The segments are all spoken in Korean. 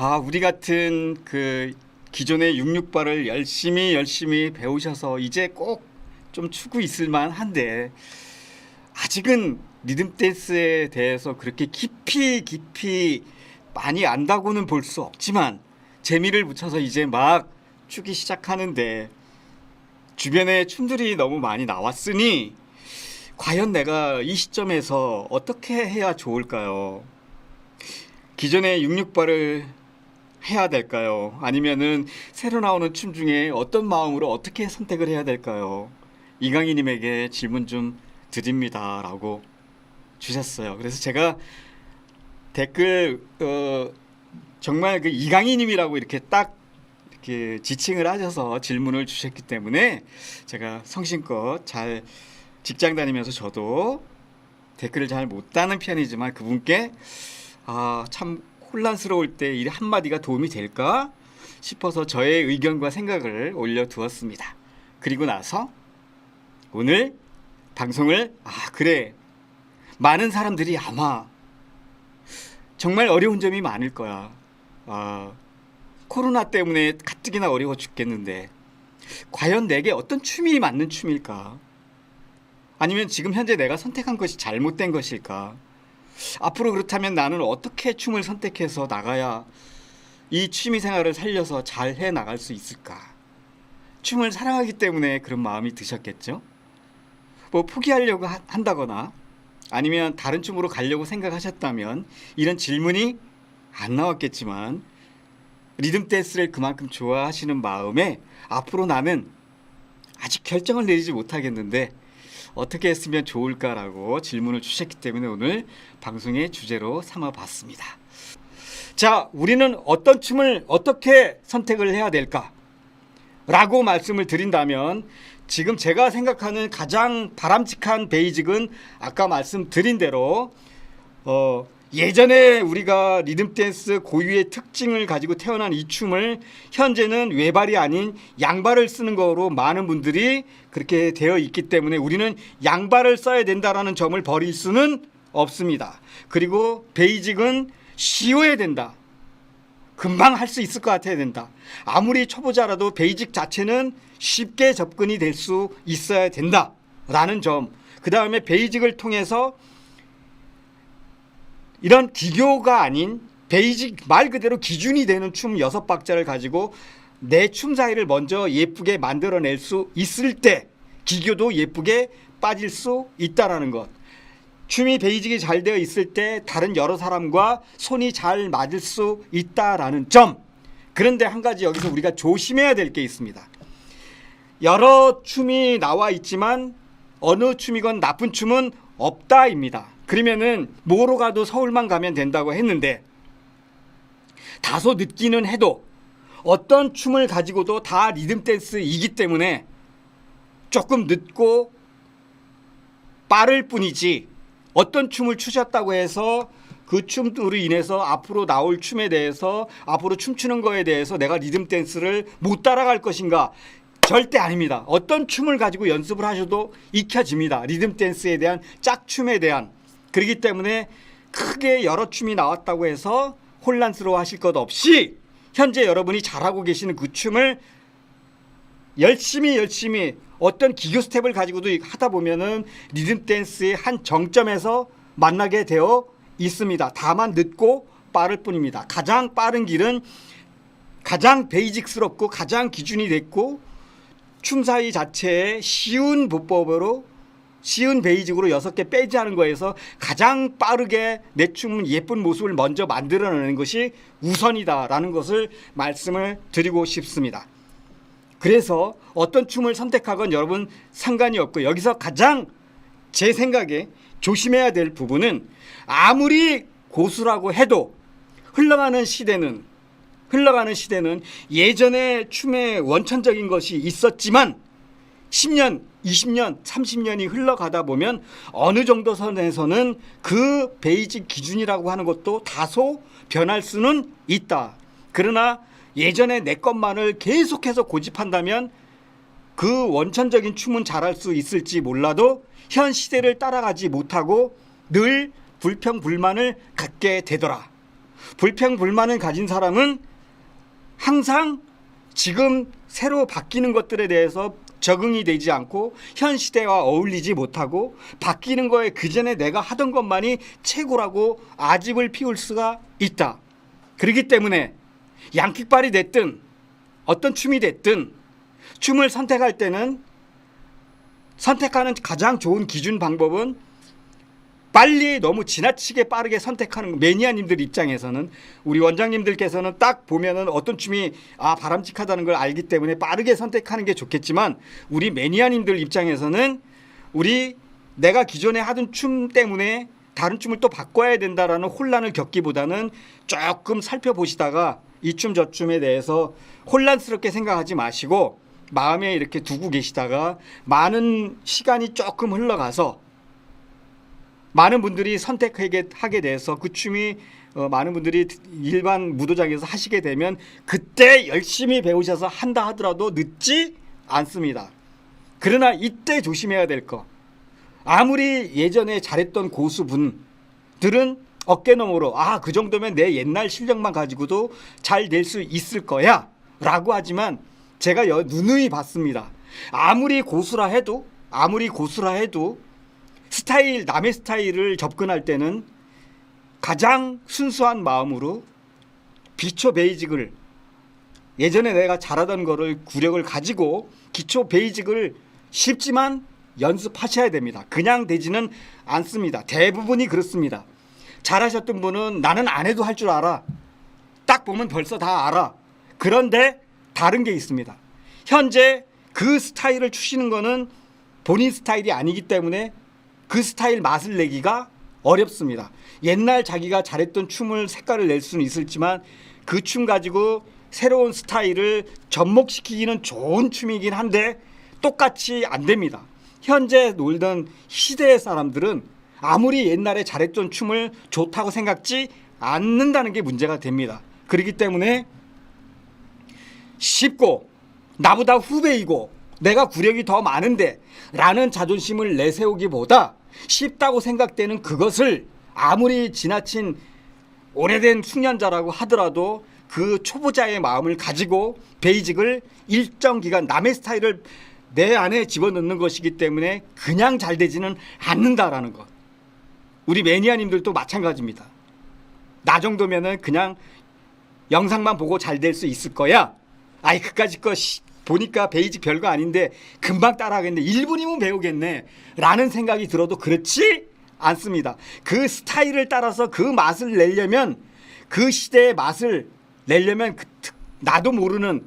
아, 우리 같은 그 기존의 66발을 열심히 열심히 배우셔서 이제 꼭 좀 추고 있을 만 한데 아직은 리듬 댄스에 대해서 그렇게 깊이 깊이 많이 안다고는 볼 수 없지만 재미를 붙여서 이제 막 추기 시작하는데 주변에 춤들이 너무 많이 나왔으니 과연 내가 이 시점에서 어떻게 해야 좋을까요? 기존의 66발을 해야 될까요? 아니면은 새로 나오는 춤 중에 어떤 마음으로 어떻게 선택을 해야 될까요? 이강희님에게 질문 좀 드립니다라고 주셨어요. 그래서 제가 댓글 어, 정말 그 이강희님이라고 이렇게 딱 이렇게 지칭을 하셔서 질문을 주셨기 때문에 제가 성심껏 잘 직장 다니면서 저도 댓글을 잘 못 다는 편이지만 그분께 아, 참 혼란스러울 때 이 한마디가 도움이 될까 싶어서 저의 의견과 생각을 올려두었습니다. 그리고 나서 오늘 방송을 아, 그래. 많은 사람들이 아마 정말 어려운 점이 많을 거야. 아, 코로나 때문에 가뜩이나 어려워 죽겠는데 과연 내게 어떤 춤이 맞는 춤일까? 아니면 지금 현재 내가 선택한 것이 잘못된 것일까? 앞으로 그렇다면 나는 어떻게 춤을 선택해서 나가야 이 취미 생활을 살려서 잘 해 나갈 수 있을까? 춤을 사랑하기 때문에 그런 마음이 드셨겠죠? 뭐 포기하려고 하- 한다거나 아니면 다른 춤으로 가려고 생각하셨다면 이런 질문이 안 나왔겠지만 리듬 댄스를 그만큼 좋아하시는 마음에 앞으로 나는 아직 결정을 내리지 못하겠는데 어떻게 했으면 좋을까라고 질문을 주셨기 때문에 오늘 방송의 주제로 삼아봤습니다. 자, 우리는 어떤 춤을 어떻게 선택을 해야 될까? 라고 말씀을 드린다면 지금 제가 생각하는 가장 바람직한 베이직은 아까 말씀드린 대로 어, 예전에 우리가 리듬 댄스 고유의 특징을 가지고 태어난 이 춤을 현재는 외발이 아닌 양발을 쓰는 거로 많은 분들이 그렇게 되어 있기 때문에 우리는 양발을 써야 된다라는 점을 버릴 수는 없습니다. 그리고 베이직은 쉬워야 된다. 금방 할 수 있을 것 같아야 된다. 아무리 초보자라도 베이직 자체는 쉽게 접근이 될 수 있어야 된다. 라는 점. 그 다음에 베이직을 통해서 이런 기교가 아닌 베이직 말 그대로 기준이 되는 춤 여섯 박자를 가지고 내 춤 사이를 먼저 예쁘게 만들어낼 수 있을 때 기교도 예쁘게 빠질 수 있다라는 것. 춤이 베이직이 잘 되어 있을 때 다른 여러 사람과 손이 잘 맞을 수 있다라는 점. 그런데 한 가지 여기서 우리가 조심해야 될 게 있습니다. 여러 춤이 나와 있지만 어느 춤이건 나쁜 춤은 없다입니다. 그러면은 뭐로 가도 서울만 가면 된다고 했는데 다소 늦기는 해도 어떤 춤을 가지고도 다 리듬 댄스이기 때문에 조금 늦고 빠를 뿐이지 어떤 춤을 추셨다고 해서 그 춤으로 인해서 앞으로 나올 춤에 대해서 앞으로 춤추는 거에 대해서 내가 리듬 댄스를 못 따라갈 것인가 절대 아닙니다. 어떤 춤을 가지고 연습을 하셔도 익혀집니다. 리듬 댄스에 대한 짝춤에 대한 그렇기 때문에 크게 여러 춤이 나왔다고 해서 혼란스러워 하실 것 없이 현재 여러분이 잘하고 계시는 그 춤을 열심히 열심히 어떤 기교 스텝을 가지고도 하다 보면은 리듬 댄스의 한 정점에서 만나게 되어 있습니다. 다만 늦고 빠를 뿐입니다. 가장 빠른 길은 가장 베이직스럽고 가장 기준이 됐고 춤사위 자체의 쉬운 보법으로 쉬운 베이직으로 여섯 개 빼지 하는 거에서 가장 빠르게 내춤 예쁜 모습을 먼저 만들어내는 것이 우선이다라는 것을 말씀을 드리고 싶습니다. 그래서 어떤 춤을 선택하건 여러분 상관이 없고 여기서 가장 제 생각에 조심해야 될 부분은 아무리 고수라고 해도 흘러가는 시대는 흘러가는 시대는 예전에 춤의 원천적인 것이 있었지만 10년, 20년, 30년이 흘러가다 보면 어느 정도 선에서는 그 베이직 기준이라고 하는 것도 다소 변할 수는 있다. 그러나 예전에 내 것만을 계속해서 고집한다면 그 원천적인 춤은 잘할 수 있을지 몰라도 현 시대를 따라가지 못하고 늘 불평 불만을 갖게 되더라. 불평 불만을 가진 사람은 항상 지금 새로 바뀌는 것들에 대해서 적응이 되지 않고 현 시대와 어울리지 못하고 바뀌는 거에 그 전에 내가 하던 것만이 최고라고 아집을 피울 수가 있다. 그렇기 때문에 양킥발이 됐든 어떤 춤이 됐든 춤을 선택할 때는 선택하는 가장 좋은 기준 방법은 빨리 너무 지나치게 빠르게 선택하는 매니아님들 입장에서는 우리 원장님들께서는 딱 보면은 어떤 춤이 아 바람직하다는 걸 알기 때문에 빠르게 선택하는 게 좋겠지만 우리 매니아님들 입장에서는 우리 내가 기존에 하던 춤 때문에 다른 춤을 또 바꿔야 된다라는 혼란을 겪기보다는 조금 살펴보시다가 이 춤 저 춤에 대해서 혼란스럽게 생각하지 마시고 마음에 이렇게 두고 계시다가 많은 시간이 조금 흘러가서 많은 분들이 선택하게 하게 돼서 그 춤이 어, 많은 분들이 일반 무도장에서 하시게 되면 그때 열심히 배우셔서 한다 하더라도 늦지 않습니다. 그러나 이때 조심해야 될 거. 아무리 예전에 잘했던 고수분들은 어깨너머로 아 그 정도면 내 옛날 실력만 가지고도 잘될수 있을 거야 라고 하지만 제가 여, 누누이 봤습니다. 아무리 고수라 해도 아무리 고수라 해도 스타일 남의 스타일을 접근할 때는 가장 순수한 마음으로 기초 베이직을 예전에 내가 잘하던 거를 구력을 가지고 기초 베이직을 쉽지만 연습하셔야 됩니다. 그냥 되지는 않습니다. 대부분이 그렇습니다. 잘하셨던 분은 나는 안 해도 할 줄 알아. 딱 보면 벌써 다 알아. 그런데 다른 게 있습니다. 현재 그 스타일을 추시는 거는 본인 스타일이 아니기 때문에 그 스타일 맛을 내기가 어렵습니다. 옛날 자기가 잘했던 춤을 색깔을 낼 수는 있을지만 그 춤 가지고 새로운 스타일을 접목시키기는 좋은 춤이긴 한데 똑같이 안 됩니다. 현재 놀던 시대의 사람들은 아무리 옛날에 잘했던 춤을 좋다고 생각지 않는다는 게 문제가 됩니다. 그렇기 때문에 쉽고 나보다 후배이고 내가 구력이 더 많은데 라는 자존심을 내세우기보다 쉽다고 생각되는 그것을 아무리 지나친 오래된 숙련자라고 하더라도 그 초보자의 마음을 가지고 베이직을 일정 기간 남의 스타일을 내 안에 집어넣는 것이기 때문에 그냥 잘 되지는 않는다라는 것. 우리 매니아님들도 마찬가지입니다. 나 정도면은 그냥 영상만 보고 잘 될 수 있을 거야. 아이 그까짓 거 씨, 보니까 베이직 별거 아닌데 금방 따라하겠네. 1분이면 배우겠네. 라는 생각이 들어도 그렇지 않습니다. 그 스타일을 따라서 그 맛을 내려면 그 시대의 맛을 내려면 그 특- 나도 모르는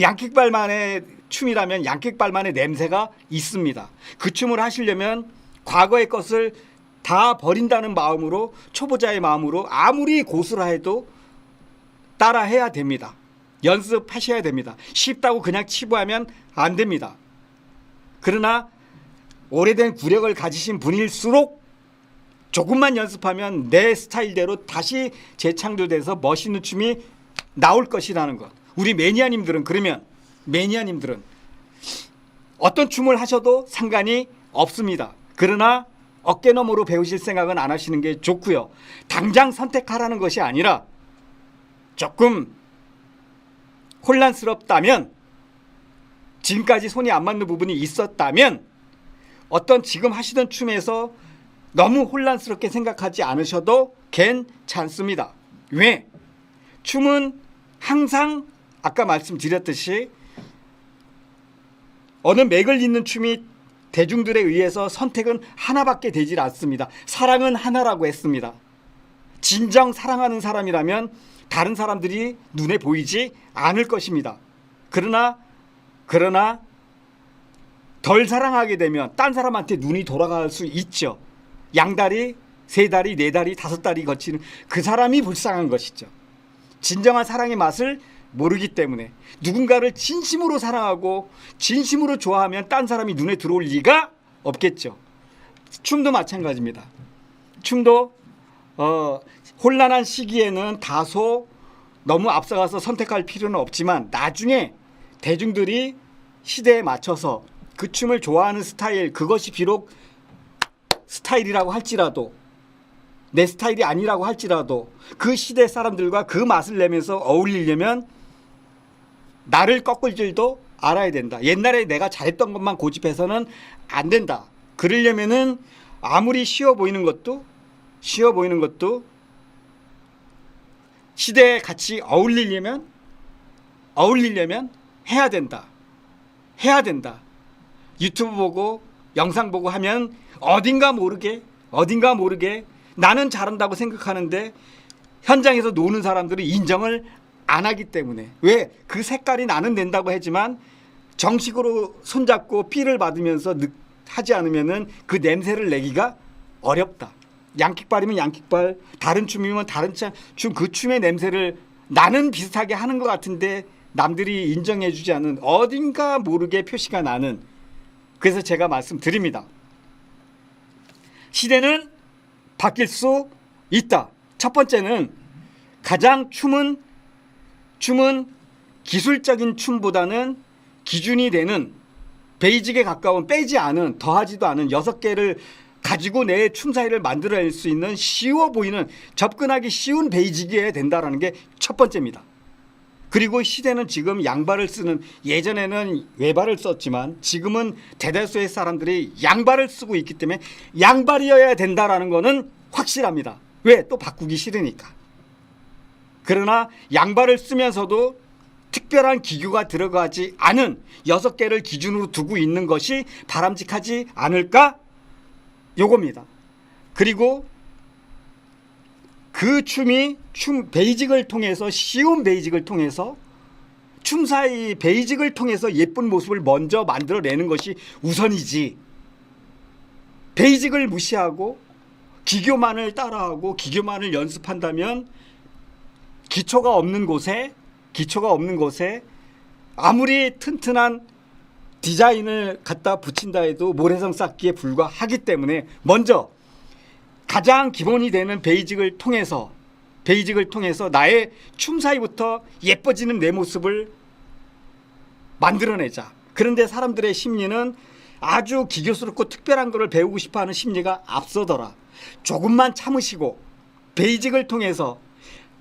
양킥발만의 춤이라면 양킥발만의 냄새가 있습니다. 그 춤을 하시려면 과거의 것을 다 버린다는 마음으로 초보자의 마음으로 아무리 고수라 해도 따라 해야 됩니다. 연습하셔야 됩니다. 쉽다고 그냥 치부하면 안 됩니다. 그러나 오래된 구력을 가지신 분일수록 조금만 연습하면 내 스타일대로 다시 재창조돼서 멋있는 춤이 나올 것이라는 것. 우리 매니아님들은 그러면 매니아님들은 어떤 춤을 하셔도 상관이 없습니다. 그러나 어깨너머로 배우실 생각은 안 하시는 게 좋고요. 당장 선택하라는 것이 아니라 조금 혼란스럽다면 지금까지 손이 안 맞는 부분이 있었다면 어떤 지금 하시던 춤에서 너무 혼란스럽게 생각하지 않으셔도 괜찮습니다. 왜? 춤은 항상 아까 말씀드렸듯이 어느 맥을 잇는 춤이 대중들에 의해서 선택은 하나밖에 되질 않습니다. 사랑은 하나라고 했습니다. 진정 사랑하는 사람이라면 다른 사람들이 눈에 보이지 않을 것입니다. 그러나 그러나 덜 사랑하게 되면 딴 사람한테 눈이 돌아갈 수 있죠. 양다리, 세 다리, 네 다리, 다섯 다리 거치는 그 사람이 불쌍한 것이죠. 진정한 사랑의 맛을 모르기 때문에 누군가를 진심으로 사랑하고 진심으로 좋아하면 딴 사람이 눈에 들어올 리가 없겠죠. 춤도 마찬가지입니다. 춤도 어, 혼란한 시기에는 다소 너무 앞서가서 선택할 필요는 없지만 나중에 대중들이 시대에 맞춰서 그 춤을 좋아하는 스타일 그것이 비록 스타일이라고 할지라도 내 스타일이 아니라고 할지라도 그 시대 사람들과 그 맛을 내면서 어울리려면 나를 꺾을 줄도 알아야 된다. 옛날에 내가 잘했던 것만 고집해서는 안 된다. 그러려면은 아무리 쉬워 보이는 것도 쉬워 보이는 것도 시대에 같이 어울리려면 어울리려면 해야 된다. 해야 된다. 유튜브 보고 영상 보고 하면 어딘가 모르게 어딘가 모르게 나는 잘한다고 생각하는데 현장에서 노는 사람들이 인정을 안 하기 때문에 왜 그 색깔이 나는 낸다고 하지만 정식으로 손잡고 피를 받으면서 느- 하지 않으면은 그 냄새를 내기가 어렵다. 양킥발이면 양킥발, 다른 춤이면 다른 춤 그 춤의 냄새를 나는 비슷하게 하는 것 같은데 남들이 인정해주지 않는 어딘가 모르게 표시가 나는 그래서 제가 말씀드립니다. 시대는 바뀔 수 있다. 첫 번째는 가장 춤은 춤은 기술적인 춤보다는 기준이 되는 베이직에 가까운 빼지 않은 더하지도 않은 여섯 개를 가지고 내 춤사위를 만들어낼 수 있는 쉬워 보이는 접근하기 쉬운 베이직이어야 된다라는 게 첫 번째입니다. 그리고 시대는 지금 양발을 쓰는 예전에는 외발을 썼지만 지금은 대다수의 사람들이 양발을 쓰고 있기 때문에 양발이어야 된다라는 거는 확실합니다. 왜? 또 바꾸기 싫으니까. 그러나 양발을 쓰면서도 특별한 기교가 들어가지 않은 여섯 개를 기준으로 두고 있는 것이 바람직하지 않을까? 요겁니다. 그리고 그 춤이 춤 베이직을 통해서 쉬운 베이직을 통해서 춤사위 베이직을 통해서 예쁜 모습을 먼저 만들어내는 것이 우선이지. 베이직을 무시하고 기교만을 따라하고 기교만을 연습한다면 기초가 없는 곳에 기초가 없는 곳에 아무리 튼튼한 디자인을 갖다 붙인다 해도 모래성 쌓기에 불과하기 때문에 먼저 가장 기본이 되는 베이직을 통해서 베이직을 통해서 나의 춤 사이부터 예뻐지는 내 모습을 만들어내자. 그런데 사람들의 심리는 아주 기교스럽고 특별한 것을 배우고 싶어하는 심리가 앞서더라. 조금만 참으시고 베이직을 통해서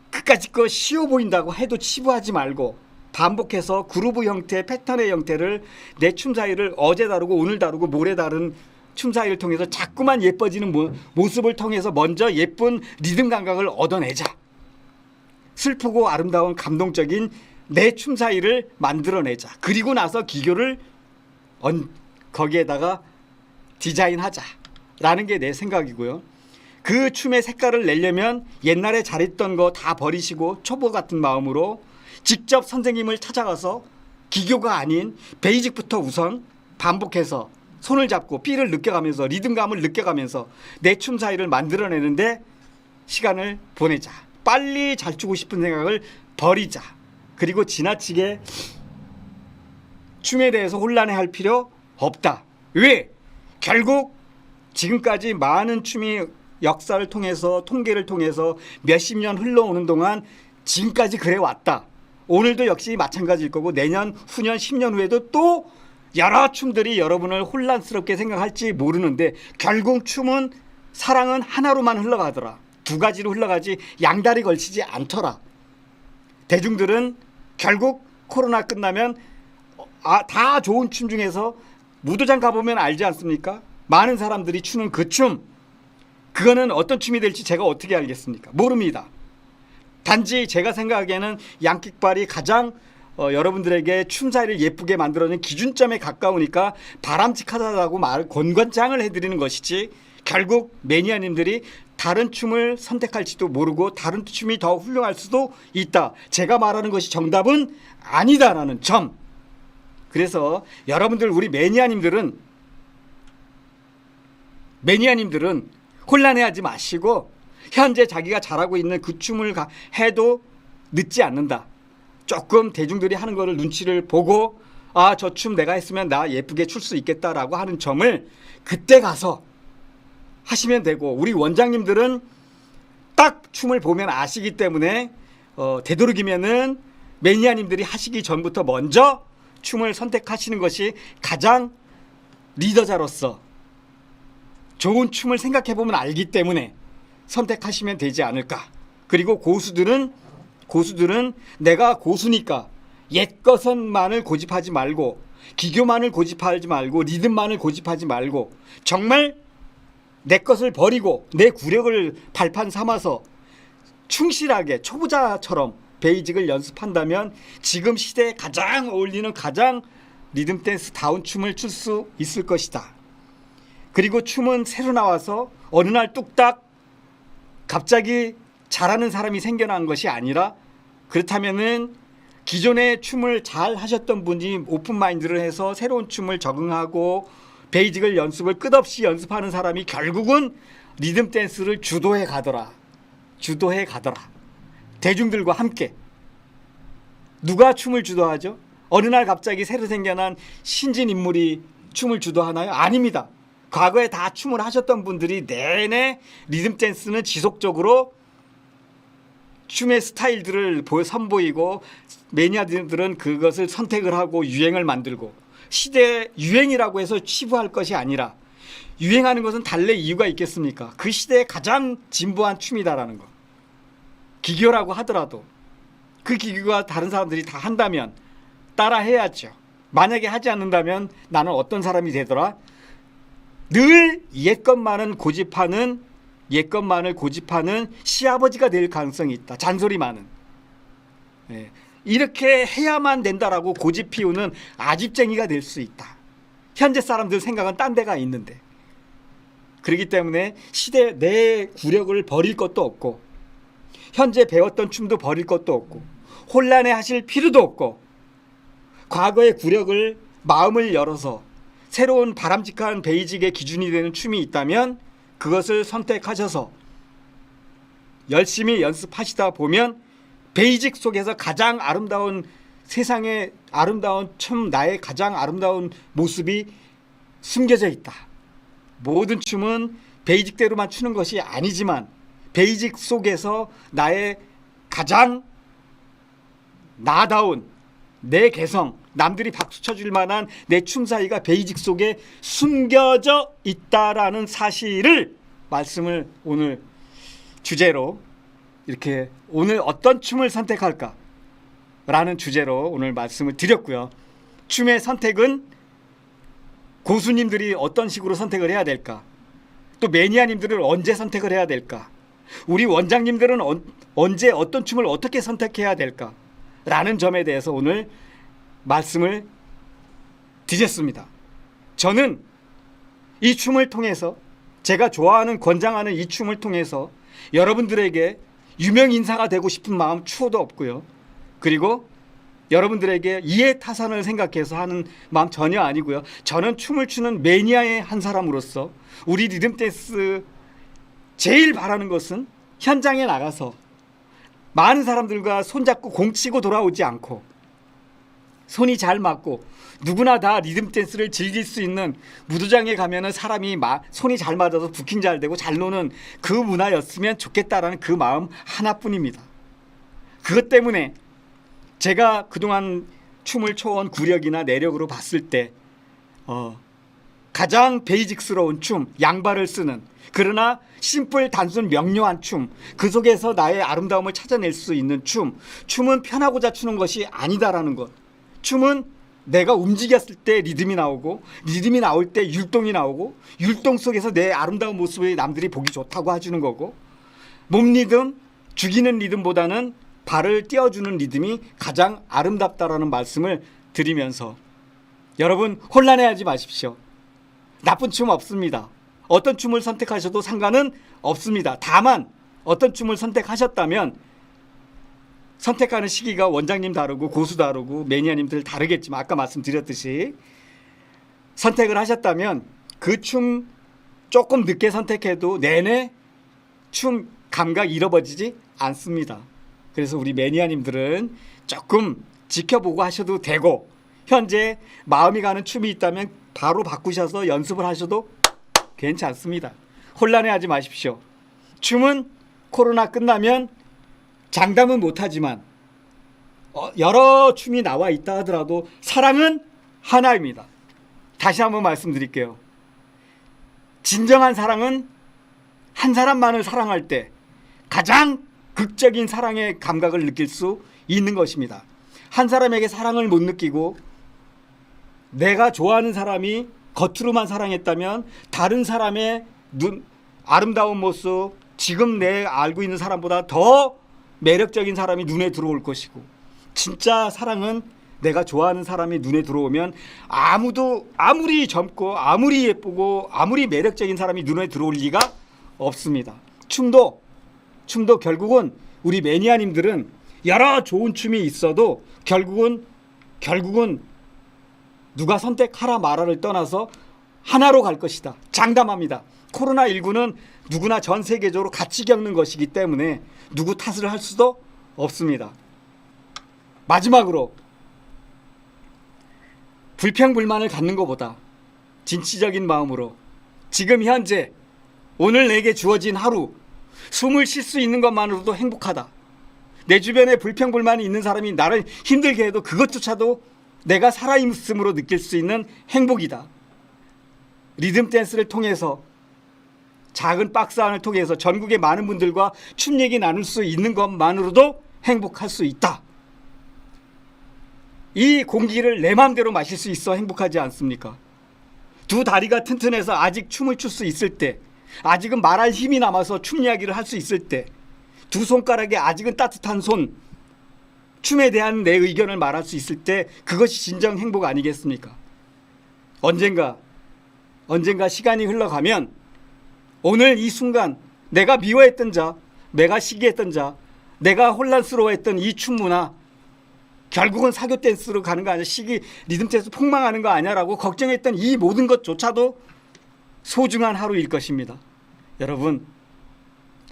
그까짓 거 쉬워 보인다고 해도 치부하지 말고 반복해서 그루브 형태, 패턴의 형태를 내 춤 사이를 어제 다루고 오늘 다루고 모레 다른 춤 사이를 통해서 자꾸만 예뻐지는 모, 모습을 통해서 먼저 예쁜 리듬 감각을 얻어내자. 슬프고 아름다운 감동적인 내 춤 사이를 만들어내자. 그리고 나서 기교를 언, 거기에다가 디자인하자 라는 게 내 생각이고요. 그 춤의 색깔을 내려면 옛날에 잘했던 거 다 버리시고 초보 같은 마음으로 직접 선생님을 찾아가서 기교가 아닌 베이직부터 우선 반복해서 손을 잡고 삐를 느껴가면서 리듬감을 느껴가면서 내 춤 사이를 만들어내는데 시간을 보내자. 빨리 잘 추고 싶은 생각을 버리자. 그리고 지나치게 춤에 대해서 혼란해 할 필요 없다. 왜? 결국 지금까지 많은 춤이 역사를 통해서 통계를 통해서 몇십 년 흘러오는 동안 지금까지 그래 왔다. 오늘도 역시 마찬가지일 거고 내년, 후년, 10년 후에도 또 여러 춤들이 여러분을 혼란스럽게 생각할지 모르는데 결국 춤은 사랑은 하나로만 흘러가더라. 두 가지로 흘러가지 양다리 걸치지 않더라. 대중들은 결국 코로나 끝나면 아, 다 좋은 춤 중에서 무도장 가보면 알지 않습니까? 많은 사람들이 추는 그 춤. 그거는 어떤 춤이 될지 제가 어떻게 알겠습니까? 모릅니다. 단지 제가 생각하기에는 양킥발이 가장 어, 여러분들에게 춤사위를 예쁘게 만들어낸 기준점에 가까우니까 바람직하다고 말 권관장을 해드리는 것이지 결국 매니아님들이 다른 춤을 선택할지도 모르고 다른 춤이 더 훌륭할 수도 있다. 제가 말하는 것이 정답은 아니다라는 점. 그래서 여러분들 우리 매니아님들은 매니아님들은 혼란해하지 마시고 현재 자기가 잘하고 있는 그 춤을 가- 해도 늦지 않는다. 조금 대중들이 하는 거를 눈치를 보고 아 저 춤 내가 했으면 나 예쁘게 출 수 있겠다라고 하는 점을 그때 가서 하시면 되고 우리 원장님들은 딱 춤을 보면 아시기 때문에 어, 되도록이면은 매니아님들이 하시기 전부터 먼저 춤을 선택하시는 것이 가장 리더자로서 좋은 춤을 생각해 보면 알기 때문에 선택하시면 되지 않을까. 그리고 고수들은 고수들은 내가 고수니까 옛 것은만을 고집하지 말고 기교만을 고집하지 말고 리듬만을 고집하지 말고 정말 내 것을 버리고 내 구력을 발판 삼아서 충실하게 초보자처럼 베이직을 연습한다면 지금 시대에 가장 어울리는 가장 리듬 댄스 다운 춤을 출 수 있을 것이다. 그리고 춤은 새로 나와서 어느 날 뚝딱 갑자기 잘하는 사람이 생겨난 것이 아니라 그렇다면은 기존에 춤을 잘 하셨던 분이 오픈 마인드를 해서 새로운 춤을 적응하고 베이직을 연습을 끝없이 연습하는 사람이 결국은 리듬 댄스를 주도해 가더라. 주도해 가더라. 대중들과 함께 누가 춤을 주도하죠? 어느 날 갑자기 새로 생겨난 신진 인물이 춤을 주도하나요? 아닙니다. 과거에 다 춤을 하셨던 분들이 내내 리듬 댄스는 지속적으로 춤의 스타일들을 보- 선보이고 매니아들은 그것을 선택을 하고 유행을 만들고 시대 유행이라고 해서 치부할 것이 아니라 유행하는 것은 달래 이유가 있겠습니까? 그 시대에 가장 진보한 춤이다라는 거. 기교라고 하더라도 그 기교가 다른 사람들이 다 한다면 따라 해야죠. 만약에 하지 않는다면 나는 어떤 사람이 되더라? 늘 옛것만은 고집하는 옛것만을 고집하는 시아버지가 될 가능성이 있다. 잔소리 많은. 예. 이렇게 해야만 된다라고 고집 피우는 아집쟁이가 될 수 있다. 현재 사람들 생각은 딴 데가 있는데. 그렇기 때문에 시대 내 구력을 버릴 것도 없고 현재 배웠던 춤도 버릴 것도 없고 혼란해 하실 필요도 없고 과거의 구력을 마음을 열어서 새로운 바람직한 베이직의 기준이 되는 춤이 있다면 그것을 선택하셔서 열심히 연습하시다 보면 베이직 속에서 가장 아름다운 세상의 아름다운 춤 나의 가장 아름다운 모습이 숨겨져 있다. 모든 춤은 베이직대로만 추는 것이 아니지만 베이직 속에서 나의 가장 나다운 내 개성 남들이 박수 쳐줄 만한 내 춤 사이가 베이직 속에 숨겨져 있다라는 사실을 말씀을 오늘 주제로 이렇게 오늘 어떤 춤을 선택할까 라는 주제로 오늘 말씀을 드렸고요. 춤의 선택은 고수님들이 어떤 식으로 선택을 해야 될까? 또 매니아님들은 언제 선택을 해야 될까? 우리 원장님들은 언, 언제 어떤 춤을 어떻게 선택해야 될까? 라는 점에 대해서 오늘 말씀을 드렸습니다. 저는 이 춤을 통해서 제가 좋아하는 권장하는 이 춤을 통해서 여러분들에게 유명 인사가 되고 싶은 마음 추호도 없고요. 그리고 여러분들에게 이해 타산을 생각해서 하는 마음 전혀 아니고요. 저는 춤을 추는 매니아의 한 사람으로서 우리 리듬 댄스 제일 바라는 것은 현장에 나가서 많은 사람들과 손잡고 공치고 돌아오지 않고 손이 잘 맞고 누구나 다 리듬 댄스를 즐길 수 있는 무도장에 가면은 사람이 마, 손이 잘 맞아서 부킹 잘 되고 잘 노는 그 문화였으면 좋겠다라는 그 마음 하나뿐입니다. 그것 때문에 제가 그동안 춤을 춰온 구력이나 내력으로 봤을 때 어, 가장 베이직스러운 춤, 양발을 쓰는 그러나 심플 단순 명료한 춤, 그 속에서 나의 아름다움을 찾아낼 수 있는 춤, 춤은 편하고자 추는 것이 아니다라는 것. 춤은 내가 움직였을 때 리듬이 나오고 리듬이 나올 때 율동이 나오고 율동 속에서 내 아름다운 모습을 남들이 보기 좋다고 해주는 거고 몸 리듬, 죽이는 리듬보다는 발을 띄워주는 리듬이 가장 아름답다라는 말씀을 드리면서 여러분 혼란해하지 마십시오. 나쁜 춤 없습니다. 어떤 춤을 선택하셔도 상관은 없습니다. 다만 어떤 춤을 선택하셨다면 선택하는 시기가 원장님 다르고 고수 다르고 매니아님들 다르겠지만 아까 말씀드렸듯이 선택을 하셨다면 그 춤 조금 늦게 선택해도 내내 춤 감각 잃어버리지 않습니다. 그래서 우리 매니아님들은 조금 지켜보고 하셔도 되고 현재 마음이 가는 춤이 있다면 바로 바꾸셔서 연습을 하셔도 괜찮습니다. 혼란해하지 마십시오. 춤은 코로나 끝나면 장담은 못하지만 어, 여러 춤이 나와 있다 하더라도 사랑은 하나입니다. 다시 한번 말씀드릴게요. 진정한 사랑은 한 사람만을 사랑할 때 가장 극적인 사랑의 감각을 느낄 수 있는 것입니다. 한 사람에게 사랑을 못 느끼고 내가 좋아하는 사람이 겉으로만 사랑했다면 다른 사람의 눈 아름다운 모습 지금 내 알고 있는 사람보다 더 매력적인 사람이 눈에 들어올 것이고 진짜 사랑은 내가 좋아하는 사람이 눈에 들어오면 아무도 아무리 젊고 아무리 예쁘고 아무리 매력적인 사람이 눈에 들어올 리가 없습니다. 춤도 춤도 결국은 우리 매니아님들은 여러 좋은 춤이 있어도 결국은 결국은 누가 선택하라 말아를 떠나서 하나로 갈 것이다. 장담합니다. 코로나 19는 누구나 전 세계적으로 같이 겪는 것이기 때문에 누구 탓을 할 수도 없습니다. 마지막으로 불평불만을 갖는 것보다 진취적인 마음으로 지금 현재 오늘 내게 주어진 하루 숨을 쉴 수 있는 것만으로도 행복하다. 내 주변에 불평불만이 있는 사람이 나를 힘들게 해도 그것조차도 내가 살아있음으로 느낄 수 있는 행복이다. 리듬 댄스를 통해서 작은 박스 안을 통해서 전국의 많은 분들과 춤 얘기 나눌 수 있는 것만으로도 행복할 수 있다. 이 공기를 내 마음대로 마실 수 있어 행복하지 않습니까? 두 다리가 튼튼해서 아직 춤을 출 수 있을 때, 아직은 말할 힘이 남아서 춤 이야기를 할 수 있을 때, 두 손가락에 아직은 따뜻한 손, 춤에 대한 내 의견을 말할 수 있을 때 그것이 진정 행복 아니겠습니까? 언젠가 언젠가 시간이 흘러가면 오늘 이 순간 내가 미워했던 자, 내가 시기했던 자, 내가 혼란스러워했던 이 춤 문화 결국은 사교 댄스로 가는 거 아니야? 시기 리듬 댄스 폭망하는 거 아니야라고 걱정했던 이 모든 것조차도 소중한 하루일 것입니다. 여러분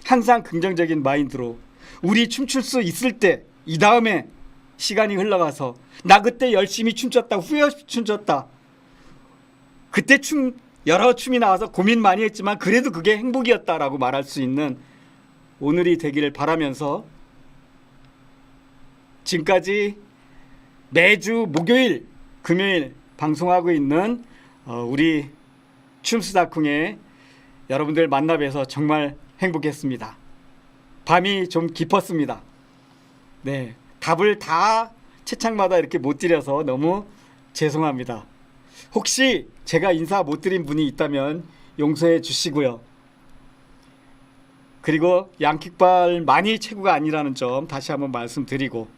항상 긍정적인 마인드로 우리 춤출 수 있을 때 이 다음에 시간이 흘러가서 나 그때 열심히 춤췄다 후회 없이 춤췄다 그때 춤 여러 춤이 나와서 고민 많이 했지만 그래도 그게 행복이었다라고 말할 수 있는 오늘이 되기를 바라면서 지금까지 매주 목요일 금요일 방송하고 있는 어, 우리 춤수다쿵에 여러분들 만나 뵈서 정말 행복했습니다. 밤이 좀 깊었습니다. 네, 답을 다 채창마다 이렇게 못 드려서 너무 죄송합니다. 혹시 제가 인사 못 드린 분이 있다면 용서해 주시고요. 그리고 양킥발 많이 최고가 아니라는 점 다시 한번 말씀드리고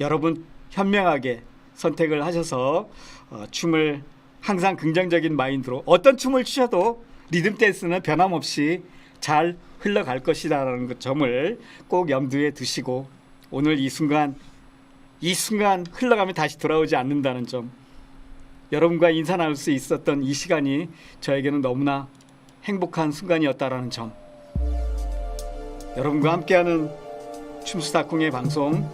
여러분 현명하게 선택을 하셔서 어, 춤을 항상 긍정적인 마인드로 어떤 춤을 추셔도 리듬 댄스는 변함없이 잘 흘러갈 것이라는 그 점을 꼭 염두에 두시고 오늘 이 순간 이 순간 흘러가면 다시 돌아오지 않는다는 점 여러분과 인사 나눌 수 있었던 이 시간이 저에게는 너무나 행복한 순간이었다라는 점. 여러분과 함께하는 춤수다콩의 방송